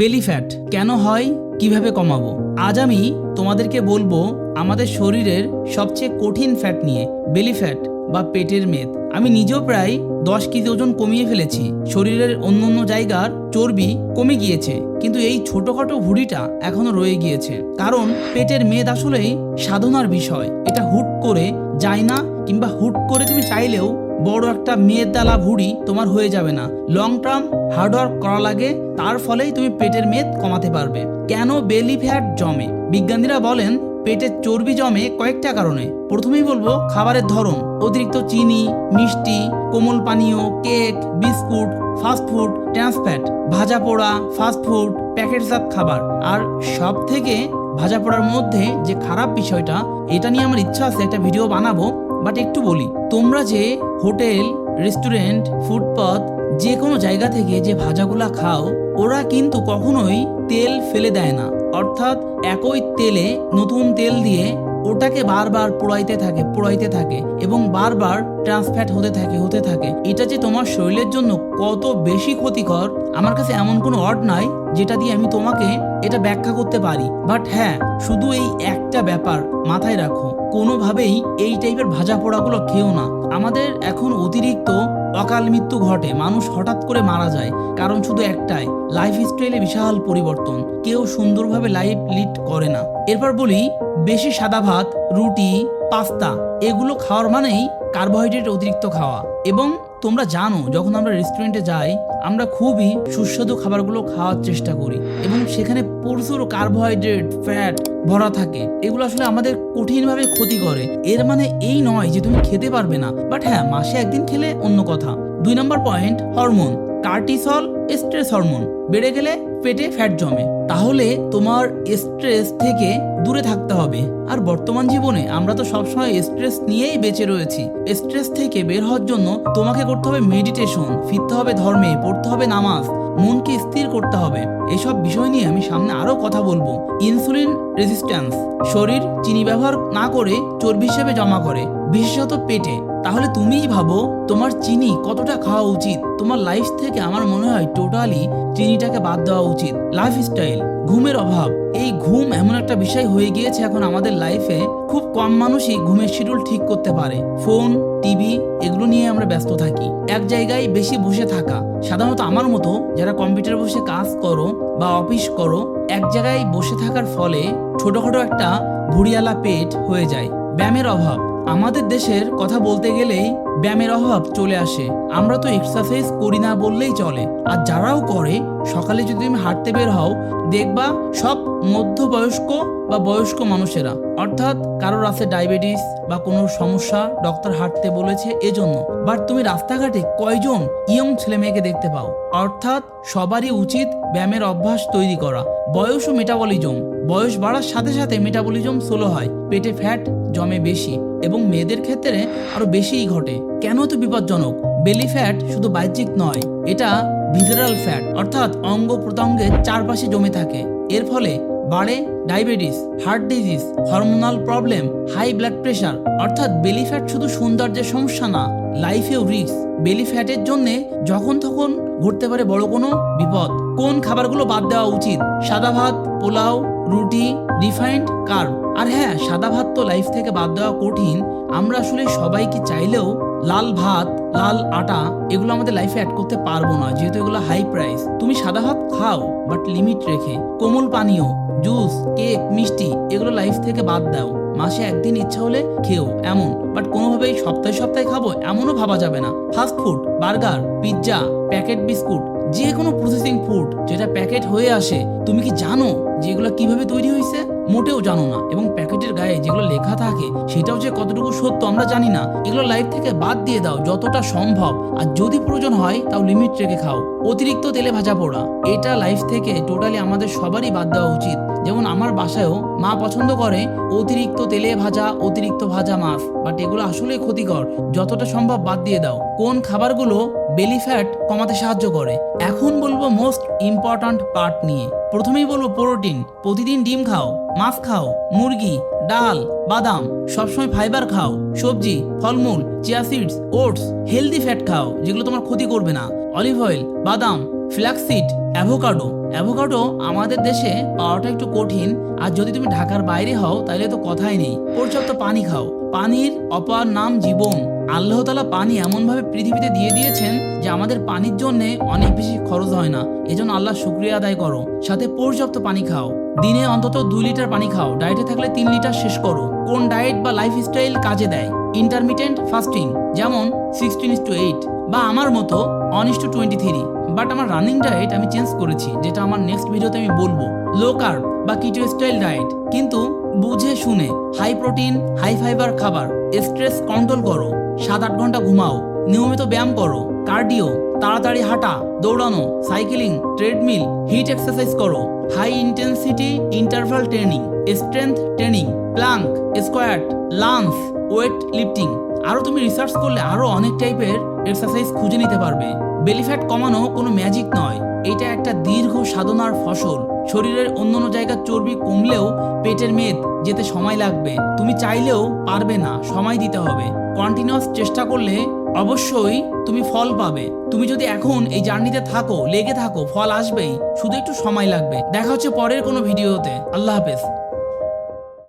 Belly fat কেন হয়, কীভাবে কমাবো? আজ আমি তোমাদেরকে বলব আমাদের শরীরের সবচেয়ে কঠিন ফ্যাট নিয়ে বেলি ফ্যাট বা পেটের মেদ। আমি নিজেও প্রায় দশ কেজি ওজন কমিয়ে ফেলেছি। শরীরের অন্য অন্য জায়গার চর্বি কমে গিয়েছে, কিন্তু এই ছোটখাটো ভুঁড়িটা এখনও রয়ে গিয়েছে। কারণ পেটের মেদ আসলেই সাধনার বিষয়। এটা হুট করে যায় না, কিংবা হুট করে তুমি চাইলেও বড় একটা মেদ দালা ভুঁড়ি তোমার হয়ে যাবে না। লং টার্ম হার্ডওয়ার্ক করা লাগে, তার ফলেই তুমি পেটের মেদ কমাতে পারবে। কেন বেলি ফ্যাট জমে? বিজ্ঞানীরা বলেন, পেটের চর্বি জমে কয়েকটা কারণে। প্রথমেই বলব, খাবারের ধরন। অতিরিক্ত চিনি, মিষ্টি, কোমল পানীয় কেক বিস্কুট ফাস্টফুড ট্রান্সফ্যাট ভাজা পোড়া ফাস্টফুড প্যাকেটজাত খাবার। আর সব থেকে ভাজা পোড়ার মধ্যে যে খারাপ বিষয়টা, এটা নিয়ে আমার ইচ্ছা আছে, একটা ভিডিও বানাবো। বাট একটু বলি, তোমরা যে হোটেল, রেস্টুরেন্ট ফুটপাথ যে কোনো জায়গা থেকে যে ভাজাগুলা খাও, ওরা কিন্তু কখনোই তেল ফেলে দেয় না। অর্থাৎ একই তেলে নতুন তেল দিয়ে ওটাকে বারবার পোড়াইতে থাকে পোড়াইতে থাকে এবং বারবার ট্রান্সফ্যাট হতে থাকে হতে থাকে। এটা যে তোমার শরীরের জন্য কত বেশি ক্ষতিকর, আমার কাছে এমন কোনো অর্ড নাই। যেটা দিয়ে আমি তোমাকে এটা ব্যাখ্যা করতে পারি। বাট হ্যাঁ শুধু এই একটা ব্যাপার মাথায় রাখো। কোনোভাবেই এই টাইপের ভাজা পোড়াগুলো খেও না। আমাদের এখন অতিরিক্ত অকাল মৃত্যু ঘটে, মানুষ হঠাৎ করে মারা যায়। কারণ শুধু একটাই লাইফ স্টাইলে বিশাল পরিবর্তন। কেউ সুন্দরভাবে লাইফ লিড করে না। এরপর বলি, বেশি সাদা ভাত, রুটি, পাস্তা, এগুলো খাওয়ার মানেই কার্বোহাইড্রেট অতিরিক্ত খাওয়া। এবং তোমরা জানো, যখন আমরা রেস্টুরেন্টে যাই, আমরা খুবই সুস্বাদু খাবারগুলো খাওয়ার চেষ্টা করি এবং সেখানে প্রচুর কার্বোহাইড্রেট ফ্যাট ভরা থাকে। এগুলো আসলে আমাদের কঠিনভাবে ক্ষতি করে। এর মানে এই নয় যে তুমি খেতে পারবে না। বাট হ্যাঁ মাসে একদিন খেলে অন্য কথা। দুই নম্বর point hormone cortisol stress hormone. বেড়ে গেলে পেটে ফ্যাট জমে। তাহলে তোমার স্ট্রেস থেকে দূরে থাকতে হবে। আর বর্তমান জীবনে আমরা তো সবসময় স্ট্রেস নিয়েই বেঁচে রয়েছি। স্ট্রেস থেকে বের হওয়ার জন্য তোমাকে করতে হবে মেডিটেশন ফিরতে হবে ধর্মে, পড়তে হবে নামাজ। মনকে স্থির করতে হবে। এসব বিষয় নিয়ে আমি সামনে আরও কথা বলব। ইনসুলিন রেজিস্ট্যান্স শরীর চিনি ব্যবহার না করে চর্বি হিসেবে জমা করে। বিশেষত পেটে। তাহলে তুমিই ভাবো, তোমার চিনি কতটা খাওয়া উচিত? তোমার লাইফ থেকে আমার মনে হয় টোটালি চিনিটাকে বাদ দেওয়া উচিত। লাইফস্টাইল ঘুমের অভাব, এই ঘুম এমন একটা বিষয় হয়ে গিয়েছে এখন আমাদের লাইফে খুব কম মানুষই ঘুমের শিডিউল ঠিক করতে পারে। ফোন টিভি এগুলো নিয়ে আমরা ব্যস্ত থাকি। এক জায়গায় বেশি বসে থাকা, সাধারণত আমার মতো যারা কম্পিউটারে বসে কাজ করো বা অফিস করো, এক জায়গায় বসে থাকার ফলে ছোটখাটো একটা ভুড়িয়ালা পেট হয়ে যায়, ব্যায়ামের অভাব। আমাদের দেশের কথা বলতে গেলেই ব্যায়ামের অভাব চলে আসে। আমরা তো এক্সারসাইজ করি না বললেই চলে। আর যারাও করে, সকালে যদি তুমি হাঁটতে বের হও, দেখবা সব মধ্যবয়স্ক বা বয়স্ক মানুষেরা, অর্থাৎ কারোর আছে ডায়াবেটিস বা কোনো সমস্যা ডক্টর হাঁটতে বলেছে এজন্য। বাট তুমি রাস্তাঘাটে কয়জন ইয়ং ছেলে মেয়েকে দেখতে পাও? অর্থাৎ সবারই উচিত ব্যায়ামের অভ্যাস তৈরি করা। বয়স ও মেটাবলিজম বয়স বাড়ার সাথে সাথে মেটাবলিজম স্লো হয়, পেটে ফ্যাট জমে বেশি এবং মেয়েদের ক্ষেত্রে আরও বেশিই ঘটে। কেন তো বিপজ্জনক? বেলি ফ্যাট শুধু বাহ্যিক নয়, এটা ভিজারাল ফ্যাট অর্থাৎ অঙ্গ প্রত্যঙ্গের চারপাশে জমে থাকে। এর ফলে বাড়ে diabetes heart disease hormonal problem high blood pressure অর্থাৎ বেলি ফ্যাট শুধু সৌন্দর্যের সমস্যা না লাইফেও রিস্ক বেলি ফ্যাটের জন্যে যখন তখন ঘটতে পারে বড় কোনো বিপদ। কোন খাবারগুলো বাদ দেওয়া উচিত? সাদা ভাত, পোলাও, রুটি রিফাইন্ড কার্ব আর হ্যাঁ সাদা ভাত তো লাইফ থেকে বাদ দেওয়া কঠিন। আমরা আসলে সবাইকে চাইলেও লাল ভাত, লাল আটা এগুলো আমাদের লাইফে অ্যাড করতে পারব না। যেহেতু এগুলো হাই প্রাইস তুমি সাদা ভাত খাও বাট লিমিট রেখে। কোমল পানীয় জুস কেক মিষ্টি, এগুলো লাইফ থেকে বাদ দাও। মাসে একদিন ইচ্ছা হলে খেও, এমন। বাট কোনোভাবেই সপ্তাহে সপ্তাহে খাব, এমনও ভাবা যাবে না। Fast food burger pizza packet biscuit যে কোনো প্রসেসিং ফুড যেটা প্যাকেট হয়ে আসে। তুমি কি জানো যে এগুলো কীভাবে তৈরি হয়েছে মোটেও জানো না। এবং প্যাকেটের গায়ে যেগুলো লেখা থাকে, সেটাও যে কতটুকু সত্য আমরা জানি না। এগুলো লাইফ থেকে বাদ দিয়ে দাও, যতটা সম্ভব। আর যদি প্রয়োজন হয়, তাও লিমিট রেখে খাও। অতিরিক্ত তেলে ভাজা পোড়া। এটা লাইফ থেকে টোটালি আমাদের সবারই বাদ দেওয়া উচিত। যেমন আমার বাসায়ও মা পছন্দ করে অতিরিক্ত তেলে ভাজা, অতিরিক্ত ভাজা মাছ। বাট এগুলো আসলে ক্ষতিকর। যতটা সম্ভব বাদ দিয়ে দাও। কোন খাবারগুলো বেলি ফ্যাট কমাতে সাহায্য করে? এখন বলব মোস্ট ইম্পর্ট্যান্ট পার্ট নিয়ে। প্রথমেই বলব প্রোটিন প্রতিদিন ডিম খাও, মাছ খাও, মুরগি, ডাল, বাদাম, সবসময় ফাইবার খাও, সবজি, ফলমূল chia seeds oats healthy fat খাও, যেগুলো তোমার ক্ষতি করবে না। অলিভ অয়েল বাদাম ফ্ল্যাক্সিড অ্যাভোকাডো। অ্যাভোকাডো আমাদের দেশে পাওয়াটা একটু কঠিন, আর যদি তুমি ঢাকার বাইরে হও, তাহলে তো কথাই নেই। পর্যাপ্ত পানি খাও। পানির অপার নাম জীবন। আল্লাহ তালা পানি এমনভাবে পৃথিবীতে দিয়ে দিয়েছেন যে আমাদের পানির জন্য অনেক বেশি খরচ হয় না। এজন্য আল্লাহ শুক্রিয়া আদায় করো। সাথে পর্যাপ্ত পানি খাও। দিনে অন্তত দুই লিটার পানি খাও। ডায়েটে থাকলে তিন লিটার শেষ করো। কোন ডায়েট বা লাইফস্টাইল কাজে দেয়? ইন্টারমিটেন্ট ফাস্টিং যেমন সিক্সটিন ইস টু এইট বা আমার মতো one to twenty three but আমার রানিং ডায়েট আমি চেঞ্জ করেছি, যেটা আমার নেক্সট ভিডিওতে আমি বলব। লো কার্ব বা কিটো স্টাইল ডায়েট কিন্তু বুঝে শুনে হাই প্রোটিন হাই ফাইবার খাবার স্ট্রেস কন্ট্রোল করো সাত আট ঘণ্টা ঘুমাও, নিয়মিত ব্যায়াম করো কার্ডিও তাড়াতাড়ি হাঁটা, দৌড়ানো সাইকেলিং ট্রেডমিল হিট এক্সারসাইজ করো high intensity interval training strength training plank squat lunge weight lifting আরও তুমি রিসার্চ করলে আরও অনেক টাইপের এক্সারসাইজ খুঁজে নিতে পারবে। বেলিফ্যাট কমানো কোনো ম্যাজিক নয়। এটা একটা দীর্ঘ সাধনার ফসল। শরীরের অন্যান্য জায়গার চর্বি কমলেও পেটের মেদ যেতে সময় লাগবে। তুমি চাইলেও পারবে না, সময় দিতে হবে। কন্টিনিউয়াস চেষ্টা করলে অবশ্যই তুমি ফল পাবে। তুমি যদি এখন এই জার্নিতে থাকো, লেগে থাকো, ফল আসবেই। শুধু একটু সময় লাগবে। দেখা হচ্ছে পরের কোনো ভিডিওতে আল্লাহ হাফেজ।